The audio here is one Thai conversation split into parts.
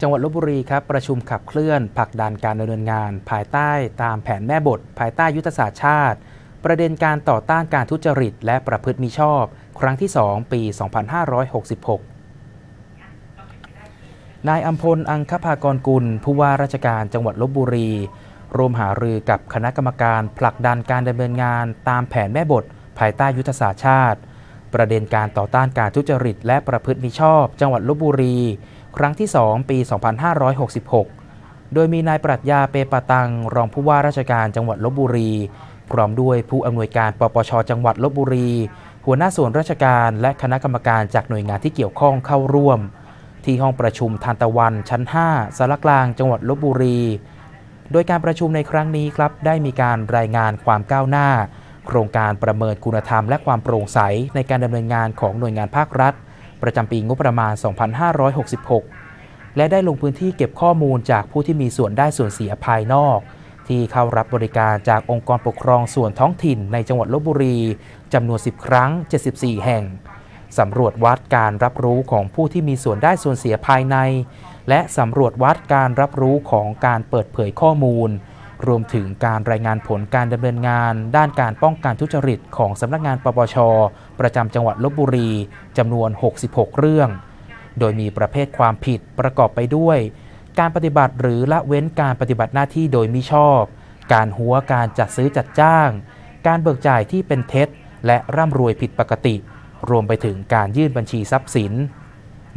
จังหวัดลบบุรีครับประชุมขับเคลื่อนผลักดันการดำเนินงาน ภายใต้ตามแผนแม่บท ภายใต้ยุทธศาสตร์ชาติ ประเด็นการต่อต้านการทุจริต และประพฤติมิชอบ ครั้งที่ 2 ปี 2566นายอัมพล อังคภากรกุล ผู้ว่าราชการจังหวัดลบบุรีร่วมหารือกับคณะกรรมการผลักดันการดำเนินงานตามแผนแม่บท ภายใต้ยุทธศาสตร์ชาติ ประเด็นการต่อต้านการทุจริต และประพฤติมิชอบ จังหวัดลบบุรี ครั้งที่ 2 ปี 2566 โดยมีนายปรัชญาเปปะตัง รองผู้ว่าราชการจังหวัดลบบุรี พร้อมด้วยผู้อำนวยการปปชจังหวัดลบบุรี หัวหน้าส่วนราชการและคณะกรรมการจากหน่วยงานที่เกี่ยวข้องเข้าร่วม ที่ห้องประชุมทานตะวันชั้น 5สารกลางจังหวัดลบบุรี โดยการประชุมในครั้งนี้ครับ ได้มีการรายงานความก้าวหน้า โครงการประเมินคุณธรรม และความโปร่งใสในการดำเนินงานของหน่วยงานภาครัฐ ประจำปีงบประมาณ 2566 และได้ลงพื้นที่เก็บข้อมูลจากผู้ที่มีส่วนได้ส่วนเสียภายนอก ที่เข้ารับบริการจากองค์กรปกครองส่วนท้องถิ่นในจังหวัดลบบุรีจำนวน 10 ครั้ง 74 แห่งสำรวจวัดการรับรู้ของผู้ที่มีส่วนได้ส่วนเสียภายใน และสำรวจวัดการรับรู้ของการเปิดเผยข้อมูล รวมถึงการรายงานผลการดำเนินงาน ด้านการป้องกันทุจริตของสำนักงานปปช ประจำจังหวัดลบบุรีจำนวน 66 เรื่อง โดยมีประเภทความผิดประกอบไปด้วย การปฏิบัติหรือละเว้นการปฏิบัติหน้าที่โดยมิชอบ การหัวการจัดซื้อจัดจ้าง การเบิกจ่ายที่เป็นเท็จ และร่ำรวยผิดปกติ รวมไปถึงการยื่นบัญชีทรัพย์สิน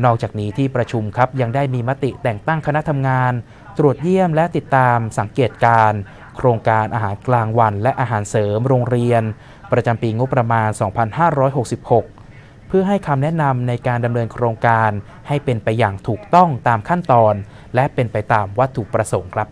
นอกจากนี้ที่ประชุมครับยังได้มีมติแต่งตั้งคณะทำงาน ตรวจเยี่ยมและติดตามสังเกตการ โครงการอาหารกลางวันและอาหารเสริมโรงเรียน ประจำปีงบประมาณ 2566 เพื่อให้คำแนะนำในการดำเนินโครงการให้เป็นไปอย่างถูกต้องตามขั้นตอน และเป็นไปตามวัตถุประสงค์ครับ